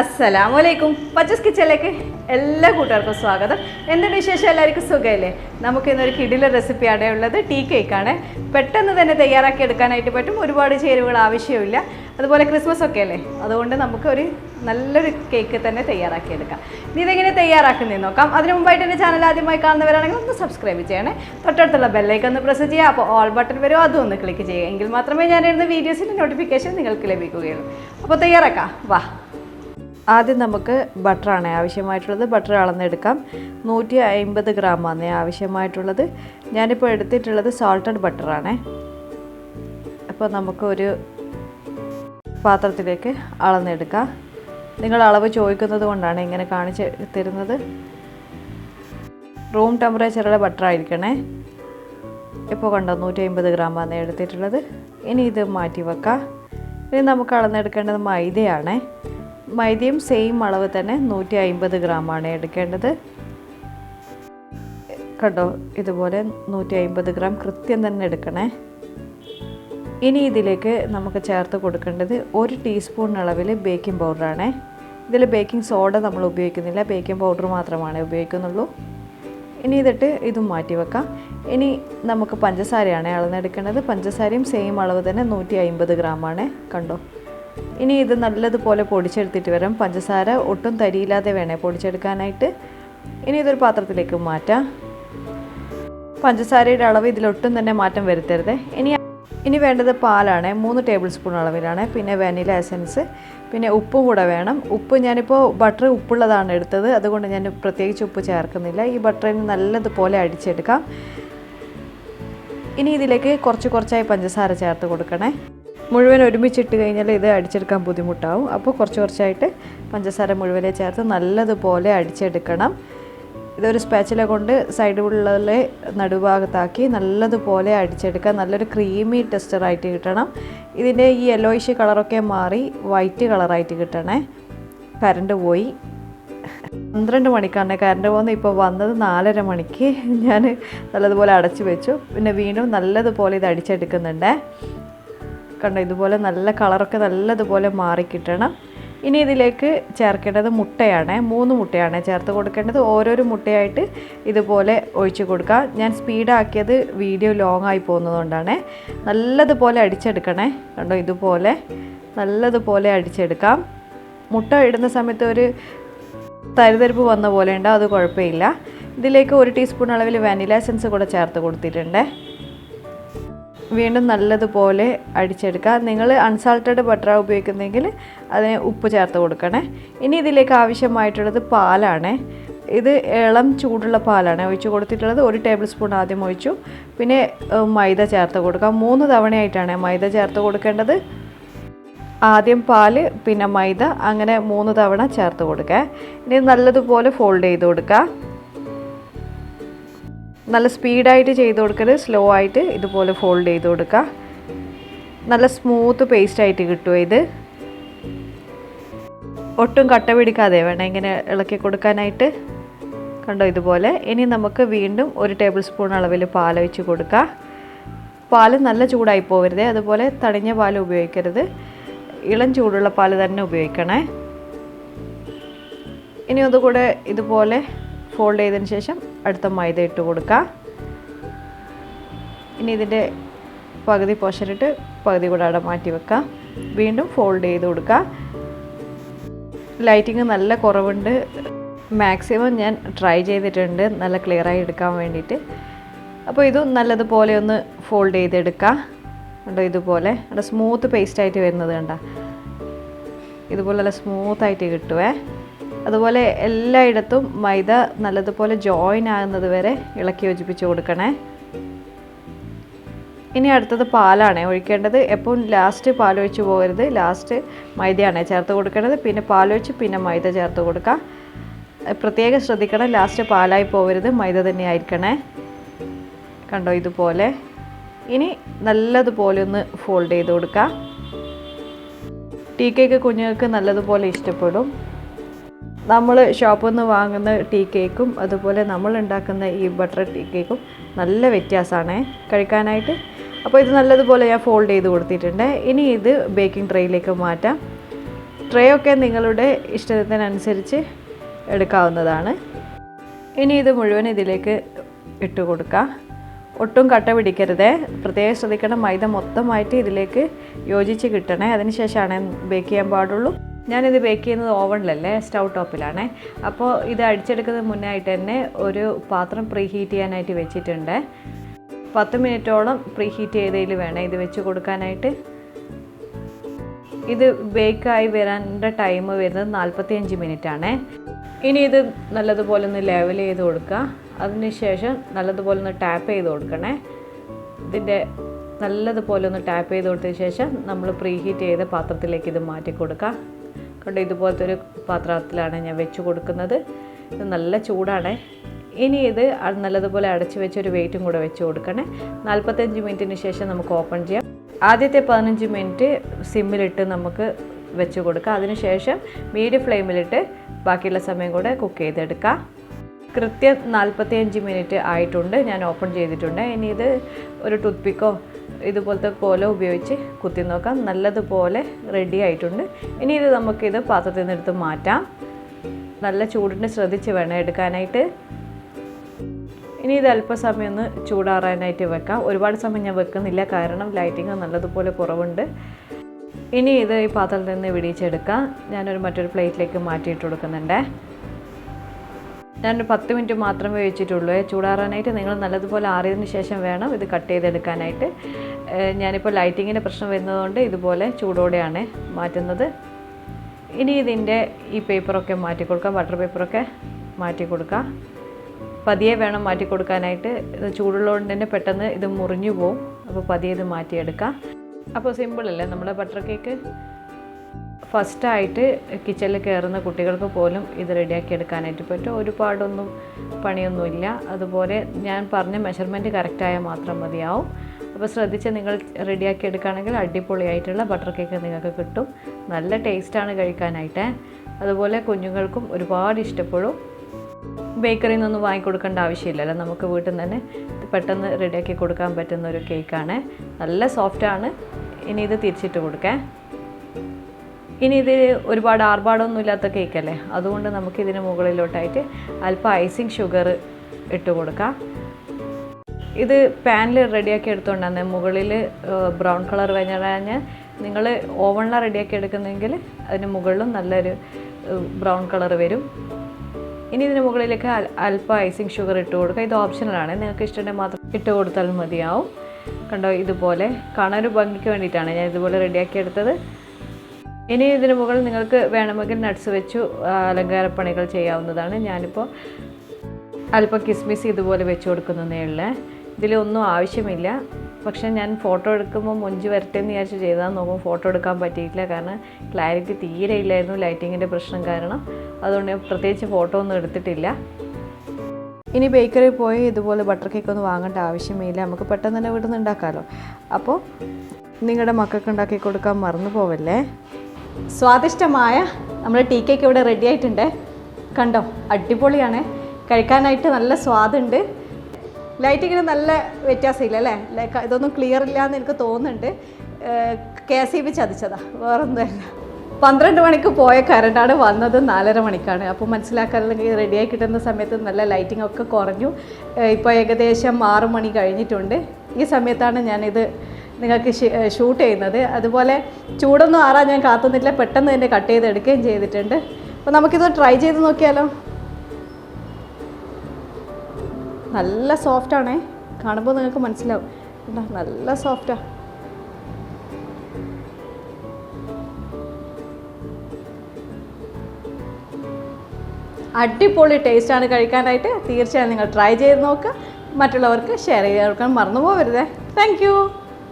അസ്സലാമലൈക്കും. പച്ചസ് കിച്ചണിലേക്ക് എല്ലാ കൂട്ടുകാർക്കും സ്വാഗതം. എന്തുണ്ട് വിശേഷം? എല്ലാവർക്കും സുഖമല്ലേ? നമുക്ക് ഇന്നൊരു റെസിപ്പി റെസിപ്പിയാണ് ഉള്ളത്. ടീ കേക്കാണ് പെട്ടെന്ന് തന്നെ തയ്യാറാക്കി എടുക്കാനായിട്ട് പറ്റും. ഒരുപാട് ചേരുവകൾ ആവശ്യമില്ല. അതുപോലെ ക്രിസ്മസ് ഒക്കെ അല്ലേ? അതുകൊണ്ട് നമുക്ക് ഒരു നല്ലൊരു കേക്ക് തന്നെ തയ്യാറാക്കി എടുക്കാം. ഇനി ഇതെങ്ങനെ തയ്യാറാക്കുന്നതെന്ന് നോക്കാം. അതിന് മുമ്പായിട്ട് എന്റെ ചാനൽ ആദ്യമായി കാണുന്നവരാണെങ്കിൽ ഒന്ന് സബ്സ്ക്രൈബ് ചെയ്യണേ. തൊട്ടടുത്തുള്ള ബെല്ലൈക്ക് ഒന്ന് പ്രസ് ചെയ്യുക. അപ്പോൾ ഓൾ ബട്ടൺ വരും. അതും ഒന്ന് ക്ലിക്ക് ചെയ്യുക. എങ്കിൽ മാത്രമേ ഞാൻ ഇടുന്ന വീഡിയോസിന്റെ നോട്ടിഫിക്കേഷൻ നിങ്ങൾക്ക് ലഭിക്കുകയുള്ളൂ. അപ്പോൾ തയ്യാറാക്കാം. വാ. ആദ്യം നമുക്ക് ബട്ടറാണ് ആവശ്യമായിട്ടുള്ളത്. ബട്ടർ അളന്നെടുക്കാം. നൂറ്റി അമ്പത് ഗ്രാമാണ് ആവശ്യമായിട്ടുള്ളത്. ഞാനിപ്പോൾ എടുത്തിട്ടുള്ളത് സാൾട്ടഡ് ബട്ടറാണ് അപ്പോൾ നമുക്കൊരു പാത്രത്തിലേക്ക് അളന്നെടുക്കാം. നിങ്ങൾ അളവ് ചോദിക്കുന്നത് കൊണ്ടാണ് ഇങ്ങനെ കാണിച്ച് തരുന്നത്. റൂം ടെമ്പറേച്ചറുള്ള ബട്ടർ ആയിരിക്കണേ. ഇപ്പോൾ കണ്ടോ നൂറ്റി അമ്പത് ഗ്രാമാണ് എടുത്തിട്ടുള്ളത്. ഇനി ഇത് മാറ്റി വെക്കാം. ഇനി നമുക്ക് അളന്നെടുക്കേണ്ടത് മൈദയാണ്. മൈദയും സെയിം അളവ് തന്നെ നൂറ്റി അമ്പത് ഗ്രാമാണ് എടുക്കേണ്ടത്. കണ്ടോ ഇതുപോലെ നൂറ്റി അമ്പത് ഗ്രാം കൃത്യം തന്നെ എടുക്കണേ. ഇനി ഇതിലേക്ക് നമുക്ക് ചേർത്ത് കൊടുക്കേണ്ടത് ഒരു ടീസ്പൂൺ അളവിൽ ബേക്കിംഗ് പൗഡറാണ് ഇതിൽ ബേക്കിംഗ് സോഡ നമ്മൾ ഉപയോഗിക്കുന്നില്ല ബേക്കിംഗ് പൗഡർ മാത്രമാണ് ഉപയോഗിക്കുന്നുള്ളൂ. ഇനി ഇതിട്ട് ഇതും മാറ്റി വെക്കാം. ഇനി നമുക്ക് പഞ്ചസാരയാണ് അളന്നെടുക്കേണ്ടത്. പഞ്ചസാരയും സെയിം അളവ് തന്നെ നൂറ്റി അമ്പത് ഗ്രാമാണ് കണ്ടോ? ഇനി ഇത് നല്ലതുപോലെ പൊടിച്ചെടുത്തിട്ട് വരാം. പഞ്ചസാര ഒട്ടും തരിയില്ലാതെ വേണേ പൊടിച്ചെടുക്കാനായിട്ട്. ഇനി ഇതൊരു പാത്രത്തിലേക്ക് മാറ്റാം. പഞ്ചസാരയുടെ അളവ് ഇതിലൊട്ടും തന്നെ മാറ്റം വരുത്തരുത്. ഇനി ഇനി വേണ്ടത് പാലാണ്. മൂന്ന് ടേബിൾ സ്പൂൺ അളവിലാണ്. പിന്നെ വാനില എസൻസ് പിന്നെ ഉപ്പും കൂടെ വേണം. ഉപ്പ് ഞാനിപ്പോൾ ബട്ടർ ഉപ്പുള്ളതാണ് എടുത്തത്. അതുകൊണ്ട് ഞാൻ പ്രത്യേകിച്ച് ഉപ്പ് ചേർക്കുന്നില്ല. ഈ ബട്ടറിന് നല്ലതുപോലെ അടിച്ചെടുക്കാം. ഇനി ഇതിലേക്ക് കുറച്ച് കുറച്ചായി പഞ്ചസാര ചേർത്ത് കൊടുക്കണേ. മുഴുവൻ ഒരുമിച്ചിട്ട് കഴിഞ്ഞാൽ ഇത് അടിച്ചെടുക്കാൻ ബുദ്ധിമുട്ടാവും. അപ്പോൾ കുറച്ച് കുറച്ചായിട്ട് പഞ്ചസാര മുഴുവനെ ചേർത്ത് നല്ലതുപോലെ അടിച്ചെടുക്കണം. ഇതൊരു സ്പാച്ചില കൊണ്ട് സൈഡിലുള്ളതിലെ നടുഭാഗത്താക്കി നല്ലതുപോലെ അടിച്ചെടുക്കുക. നല്ലൊരു ക്രീമി ടെസ്റ്ററായിട്ട് കിട്ടണം. ഇതിന്റെ ഈ യെല്ലോയിഷ് കളറൊക്കെ മാറി വൈറ്റ് കളറായിട്ട് കിട്ടണേ. കരണ്ട് പോയി. പന്ത്രണ്ട് മണിക്കാണ് കറണ്ട് പോകുന്നത്. ഇപ്പോൾ വന്നത് നാലര മണിക്ക്. ഞാൻ നല്ലതുപോലെ അടച്ചു വെച്ചു. പിന്നെ വീണ്ടും നല്ലതുപോലെ ഇത് അടിച്ചെടുക്കുന്നുണ്ട്. കണ്ടോ ഇതുപോലെ നല്ല കളറൊക്കെ നല്ലതുപോലെ മാറി കിട്ടണം ഇനി ഇതിലേക്ക് ചേർക്കേണ്ടത് മുട്ടയാണ്. മൂന്ന് മുട്ടയാണ് ചേർത്ത് കൊടുക്കേണ്ടത്. ഓരോരോ മുട്ടയായിട്ട് ഇതുപോലെ ഒഴിച്ച് കൊടുക്കുക. ഞാൻ സ്പീഡാക്കിയത് വീഡിയോ ലോങ് ആയി പോകുന്നതുകൊണ്ടാണ്. നല്ലതുപോലെ അടിച്ചെടുക്കണേ. കണ്ടോ ഇതുപോലെ നല്ലതുപോലെ അടിച്ചെടുക്കാം. മുട്ട ഇടുന്ന സമയത്ത് ഒരു തരിതരിപ്പ് വന്ന പോലെ ഉണ്ട് അത് കുഴപ്പമില്ല. ഇതിലേക്ക് ഒരു ടീസ്പൂൺ അളവിൽ വാനില എസൻസ് കൂടെ ചേർത്ത് കൊടുത്തിട്ടുണ്ട്. വീണ്ടും നല്ലതുപോലെ അടിച്ചെടുക്കുക. നിങ്ങൾ അൺസാൾട്ടഡ് ബട്ടർ ഉപയോഗിക്കുന്നെങ്കിൽ അതിന് ഉപ്പ് ചേർത്ത് കൊടുക്കണേ. ഇനി ഇതിലേക്ക് ആവശ്യമായിട്ടുള്ളത് പാലാണ്. ഇത് ഇളം ചൂടുള്ള പാലാണ് ഒഴിച്ച് കൊടുത്തിട്ടുള്ളത്. ഒരു ടേബിൾ സ്പൂൺ ആദ്യം ഒഴിച്ചു. പിന്നെ മൈദ ചേർത്ത് കൊടുക്കുക. മൂന്ന് തവണയായിട്ടാണ് മൈദ ചേർത്ത് കൊടുക്കേണ്ടത്. ആദ്യം പാൽ പിന്നെ മൈദ. അങ്ങനെ മൂന്ന് തവണ ചേർത്ത് കൊടുക്കുക. ഇനി നല്ലതുപോലെ ഫോൾഡ് ചെയ്ത് കൊടുക്കുക. നല്ല സ്പീഡായിട്ട് ചെയ്ത് കൊടുക്കരുത്. സ്ലോ ആയിട്ട് ഇതുപോലെ ഫോൾഡ് ചെയ്ത് കൊടുക്കുക നല്ല സ്മൂത്ത് പേസ്റ്റ് ആയിട്ട് കിട്ടുമോ ഇത്? ഒട്ടും കട്ട പിടിക്കാതെ വേണം ഇങ്ങനെ ഇളക്കി കൊടുക്കാനായിട്ട്. കണ്ടോ ഇതുപോലെ? ഇനി നമുക്ക് വീണ്ടും ഒരു ടേബിൾ സ്പൂൺ അളവിൽ പാൽ ഒഴിച്ച് കൊടുക്കുക പാൽ നല്ല ചൂടായി പോകരുത് അതുപോലെ തടഞ്ഞ പാൽ ഉപയോഗിക്കരുത്. ഇളം ചൂടുള്ള പാൽ തന്നെ ഉപയോഗിക്കണേ. ഇനി അതുകൂടെ ഇതുപോലെ ഫോൾഡ് ചെയ്തതിന് ശേഷം അടുത്ത മൈദ ഇട്ട് കൊടുക്കുക ഇനി ഇതിന്റെ പകുതി പോഷനിട്ട് പകുതി കൂടെ അവിടെ മാറ്റി വെക്കുക വീണ്ടും ഫോൾഡ് ചെയ്ത് കൊടുക്കുക ലൈറ്റിങ് നല്ല കുറവുണ്ട്. മാക്സിമം ഞാൻ ട്രൈ ചെയ്തിട്ടുണ്ട്. നല്ല ക്ലിയറായി എടുക്കാൻ വേണ്ടിയിട്ട്. അപ്പോൾ ഇതും നല്ലതുപോലെ ഒന്ന് ഫോൾഡ് ചെയ്തെടുക്കുക കണ്ടോ ഇതുപോലെ. അവിടെ സ്മൂത്ത് പേസ്റ്റായിട്ട് വരുന്നത് കണ്ട. ഇതുപോലെ നല്ല സ്മൂത്തായിട്ട് കിട്ടുവേ. അതുപോലെ എല്ലായിടത്തും മൈദ നല്ലതുപോലെ ജോയിൻ ആകുന്നത് വരെ ഇളക്കി യോജിപ്പിച്ച് കൊടുക്കണേ. ഇനി അടുത്തത് പാലാണ് ഒഴിക്കേണ്ടത്. എപ്പോഴും ലാസ്റ്റ് പാലൊഴിച്ച് പോകരുത്. ലാസ്റ്റ് മൈദയാണ് ചേർത്ത് കൊടുക്കേണ്ടത് പിന്നെ പാലൊഴിച്ച് പിന്നെ മൈദ ചേർത്ത് കൊടുക്കാം. പ്രത്യേകം ശ്രദ്ധിക്കണം ലാസ്റ്റ് പാലായി പോകരുത്. മൈദ തന്നെ ആയിരിക്കണേ. കണ്ടോ ഇതുപോലെ. ഇനി നല്ലതുപോലെ ഒന്ന് ഫോൾഡ് ചെയ്ത് കൊടുക്കുക ടീ കേക്ക് കുഞ്ഞുങ്ങൾക്ക് നല്ലതുപോലെ ഇഷ്ടപ്പെടും. നമ്മൾ ഷോപ്പിൽ നിന്ന് വാങ്ങുന്ന ടീ കേക്കും അതുപോലെ നമ്മൾ ഉണ്ടാക്കുന്ന ഈ ബട്ടർ ടീ കേക്കും നല്ല വ്യത്യാസമാണ് കഴിക്കാനായിട്ട്. അപ്പോൾ ഇത് നല്ലതുപോലെ ഞാൻ ഫോൾഡ് ചെയ്ത് കൊടുത്തിട്ടുണ്ട്. ഇനി ഇത് ബേക്കിംഗ് ട്രേയിലേക്ക് മാറ്റാം. ട്രേ ഒക്കെ നിങ്ങളുടെ ഇഷ്ടത്തിനനുസരിച്ച് എടുക്കാവുന്നതാണ്. ഇനി ഇത് മുഴുവൻ ഇതിലേക്ക് ഇട്ട് കൊടുക്കാം. ഒട്ടും കട്ട പിടിക്കരുത്. പ്രത്യേകം ശ്രദ്ധിക്കണം. മൈദ മൊത്തമായിട്ട് ഇതിലേക്ക് യോജിച്ച് കിട്ടണേ. അതിനുശേഷമാണ് ബേക്ക് ചെയ്യാൻ പാടുള്ളൂ. ഞാനിത് ബേക്ക് ചെയ്യുന്നത് ഓവണിലല്ലേ സ്റ്റൗ ടോപ്പിലാണേ അപ്പോൾ ഇത് അടിച്ചെടുക്കുന്നതിന് മുന്നേ ആയിട്ട് തന്നെ ഒരു പാത്രം പ്രീ ഹീറ്റ് ചെയ്യാനായിട്ട് വെച്ചിട്ടുണ്ട്. പത്ത് മിനിറ്റോളം പ്രീ ഹീറ്റ് ചെയ്തതിൽ വേണം ഇത് വെച്ച് കൊടുക്കാനായിട്ട്. ഇത് ബേക്കായി വരേണ്ട ടൈം വരുന്നത് നാൽപ്പത്തിയഞ്ച് മിനിറ്റ് ആണ് ഇനി ഇത് നല്ലതുപോലെ ഒന്ന് ലെവൽ ചെയ്ത് കൊടുക്കുക. അതിനുശേഷം നല്ലതുപോലെ ഒന്ന് ടാപ്പ് ചെയ്ത് കൊടുക്കണേ. ഇതിന്റെ നല്ലതുപോലെ ഒന്ന് ടാപ്പ് ചെയ്ത് കൊടുത്തതിന് ശേഷം നമ്മൾ പ്രീ ഹീറ്റ് ചെയ്ത പാത്രത്തിലേക്ക് ഇത് മാറ്റി കൊടുക്കുക. കണ്ടോ ഇതുപോലത്തെ ഒരു പാത്രത്തിലാണ് ഞാൻ വെച്ച് കൊടുക്കുന്നത്. ഇത് നല്ല ചൂടാണ്. ഇനി ഇത് നല്ലതുപോലെ അടച്ചു വെച്ച് ഒരു വെയിറ്റും കൂടെ വെച്ച് കൊടുക്കണേ. നാൽപ്പത്തഞ്ച് മിനിറ്റിന് ശേഷം നമുക്ക് ഓപ്പൺ ചെയ്യാം. ആദ്യത്തെ പതിനഞ്ച് മിനിറ്റ് സിമ്മിലിട്ട് നമുക്ക് വെച്ച് കൊടുക്കാം. അതിനുശേഷം മീഡിയം ഫ്ലെയിമിലിട്ട് ബാക്കിയുള്ള സമയം കൂടെ കുക്ക് ചെയ്തെടുക്കാം. കൃത്യം നാൽപ്പത്തിയഞ്ച് മിനിറ്റ് ആയിട്ടുണ്ട്. ഞാൻ ഓപ്പൺ ചെയ്തിട്ടുണ്ട്. ഇനി ഇത് ഒരു ടൂത്ത് പിക്കോ ഇതുപോലത്തെ കോല ഉപയോഗിച്ച് കുത്തി നോക്കാം. നല്ലതുപോലെ റെഡി ആയിട്ടുണ്ട്. ഇനി ഇത് നമുക്കിത് പാത്രത്തിൽ നിന്ന് എടുത്ത് മാറ്റാം. നല്ല ചൂടിന് ശ്രദ്ധിച്ച് വേണം എടുക്കാനായിട്ട്. ഇനി ഇത് അല്പസമയം ഒന്ന് ചൂടാറാനായിട്ട് വെക്കാം. ഒരുപാട് സമയം ഞാൻ വെക്കുന്നില്ല. കാരണം ലൈറ്റിങ് നല്ലതുപോലെ കുറവുണ്ട്. ഇനി ഇത് ഈ പാത്രത്തിൽ നിന്ന് വിടിയിച്ചെടുക്കാം. ഞാനൊരു മറ്റൊരു പ്ലേറ്റിലേക്ക് മാറ്റിയിട്ട് കൊടുക്കുന്നുണ്ട്. ഞാനൊരു പത്ത് മിനിറ്റ് മാത്രമേ വെച്ചിട്ടുള്ളൂ ചൂടാറാനായിട്ട് നിങ്ങൾ നല്ലതുപോലെ ആറിയതിന് ശേഷം വേണം ഇത് കട്ട് ചെയ്തെടുക്കാനായിട്ട്. ഞാനിപ്പോൾ ലൈറ്റിങ്ങിന്റെ പ്രശ്നം വരുന്നതുകൊണ്ട് ഇതുപോലെ ചൂടോടെയാണ് മാറ്റുന്നത്. ഇനി ഇതിന്റെ ഈ പേപ്പറൊക്കെ മാറ്റി കൊടുക്കാം. ബട്ടർ പേപ്പറൊക്കെ മാറ്റി കൊടുക്കുക പതിയെ വേണം മാറ്റി കൊടുക്കാനായിട്ട്. ഇത് ചൂടുള്ളതുകൊണ്ട് തന്നെ പെട്ടെന്ന് ഇത് മുറിഞ്ഞു പോവും. അപ്പോൾ പതിയെ ഇത് മാറ്റിയെടുക്കാം. അപ്പോൾ സിമ്പിളല്ലേ? നമ്മുടെ ബട്ടർ കേക്ക് ഫസ്റ്റായിട്ട് കിച്ചണിൽ കയറുന്ന കുട്ടികൾക്ക് പോലും ഇത് റെഡിയാക്കി എടുക്കാനായിട്ട് പറ്റും. ഒരുപാടൊന്നും പണിയൊന്നുമില്ല. അതുപോലെ ഞാൻ പറഞ്ഞ മെഷർമെന്റ് കറക്റ്റായാൽ മാത്രം മതിയാവും. അപ്പോൾ ശ്രദ്ധിച്ച് നിങ്ങൾ റെഡിയാക്കി എടുക്കുകയാണെങ്കിൽ അടിപൊളിയായിട്ടുള്ള ബട്ടർ കേക്ക് നിങ്ങൾക്ക് കിട്ടും. നല്ല ടേസ്റ്റാണ് കഴിക്കാനായിട്ട്. അതുപോലെ കുഞ്ഞുങ്ങൾക്കും ഒരുപാട് ഇഷ്ടപ്പെടും. ബേക്കറിയിൽ നിന്നൊന്നും വാങ്ങിക്കൊടുക്കേണ്ട ആവശ്യമില്ലല്ലോ. നമുക്ക് വീട്ടിൽ നിന്ന് തന്നെ പെട്ടെന്ന് റെഡിയാക്കി കൊടുക്കാൻ പറ്റുന്ന ഒരു കേക്കാണ് നല്ല സോഫ്റ്റാണ് ഇനി ഇത് തിരിച്ചിട്ട് കൊടുക്കാം. ഇനി ഇത് ഒരുപാട് ആർഭാടമൊന്നും ഇല്ലാത്ത കേക്കല്ലേ? അതുകൊണ്ട് നമുക്ക് ഇതിന് മുകളിലോട്ടായിട്ട് അല്പം ഐസിങ് ഷുഗർ ഇട്ട് കൊടുക്കാം. ഇത് പാനിൽ റെഡിയാക്കി എടുത്തുകൊണ്ടാണ് മുകളിൽ ബ്രൗൺ കളർ കഴിഞ്ഞാൽ നിങ്ങൾ ഓവണിലാണ് റെഡിയാക്കി എടുക്കുന്നെങ്കിൽ അതിന് മുകളിലും നല്ലൊരു ബ്രൗൺ കളർ വരും. ഇനി ഇതിന് മുകളിലേക്ക് അല്പം ഐസിങ് ഷുഗർ ഇട്ട് കൊടുക്കുക ഇത് ഓപ്ഷണലാണ് നിങ്ങൾക്ക് ഇഷ്ടമുണ്ടെങ്കിൽ മാത്രം ഇട്ട് കൊടുത്താൽ മതിയാവും. കണ്ടോ ഇതുപോലെ കാണാൻ ഒരു ഭംഗിക്ക് വേണ്ടിയിട്ടാണ് ഞാൻ ഇതുപോലെ റെഡിയാക്കി എടുത്തത്. ഇനി ഇതിന് മുകളിൽ നിങ്ങൾക്ക് വേണമെങ്കിൽ നട്ട്സ് വെച്ചു അലങ്കാരപ്പണികൾ ചെയ്യാവുന്നതാണ്. ഞാനിപ്പോൾ അല്പം കിസ്മിസ് ഇതുപോലെ വെച്ച് കൊടുക്കുന്നതേ ഉള്ളേ. ഇതിലൊന്നും ആവശ്യമില്ല. പക്ഷേ ഞാൻ ഫോട്ടോ എടുക്കുമ്പോൾ മുഞ്ച് വരട്ടെ എന്ന് വിചാരിച്ച് ചെയ്താൽ നോക്കുമ്പോൾ ഫോട്ടോ എടുക്കാൻ പറ്റിയിട്ടില്ല. കാരണം ക്ലാരിറ്റി തീരെ ഇല്ലായിരുന്നു ലൈറ്റിങ്ങിന്റെ പ്രശ്നം കാരണം. അതുകൊണ്ട് ഞാൻ പ്രത്യേകിച്ച് ഫോട്ടോ ഒന്നും എടുത്തിട്ടില്ല. ഇനി ബേക്കറിയിൽ പോയി ഇതുപോലെ ബട്ടർ കേക്ക് ഒന്നും വാങ്ങേണ്ട ആവശ്യമില്ല. നമുക്ക് പെട്ടെന്ന് തന്നെ വീട്ടിൽ നിന്ന് ഉണ്ടാക്കാമല്ലോ അപ്പോൾ നിങ്ങളുടെ മക്കൾക്ക് ഉണ്ടാക്കി കൊടുക്കാൻ മറന്നു പോവല്ലേ? സ്വാദിഷ്ടമായ നമ്മുടെ ടീ കേക്ക് ഇവിടെ റെഡി ആയിട്ടുണ്ട്. കണ്ടോ അടിപൊളിയാണ്. കഴിക്കാനായിട്ട് നല്ല സ്വാദുണ്ട്. ലൈറ്റിങ്ങിന് നല്ല വ്യത്യാസമില്ല അല്ലേ? ഇതൊന്നും ക്ലിയർ ഇല്ല എന്ന് എനിക്ക് തോന്നുന്നുണ്ട്. കെ എസ് ഇ ബി ചതിച്ചതാ. വേറൊന്നുമല്ല. പന്ത്രണ്ട് മണിക്ക് പോയ കരണ്ടാണ് വന്നത് നാലര മണിക്കാണ്. അപ്പോൾ മനസ്സിലാക്കാനെങ്കിൽ റെഡിയായി കിട്ടുന്ന സമയത്ത് നല്ല ലൈറ്റിംഗ് ഒക്കെ കുറഞ്ഞു. ഇപ്പോൾ ഏകദേശം ആറ് മണി കഴിഞ്ഞിട്ടുണ്ട്. ഈ സമയത്താണ് ഞാനിത് നിങ്ങൾക്ക് ഷൂട്ട് ചെയ്യുന്നത്. അതുപോലെ ചൂടൊന്നും ആറാൻ ഞാൻ കാത്തുന്നില്ല. പെട്ടെന്ന് തന്നെ കട്ട് ചെയ്തെടുക്കുകയും ചെയ്തിട്ടുണ്ട്. അപ്പോൾ നമുക്കിത് ട്രൈ ചെയ്ത് നോക്കിയാലോ? നല്ല സോഫ്റ്റാണേ കാണുമ്പോൾ നിങ്ങൾക്ക് മനസ്സിലാവും? നല്ല സോഫ്റ്റാ അടിപൊളി ടേസ്റ്റാണ് കഴിക്കാനായിട്ട്. തീർച്ചയായും നിങ്ങൾ ട്രൈ ചെയ്ത് നോക്കുക മറ്റുള്ളവർക്ക് ഷെയർ ചെയ്ത് കൊടുക്കാൻ മറന്നു പോകരുതേ താങ്ക്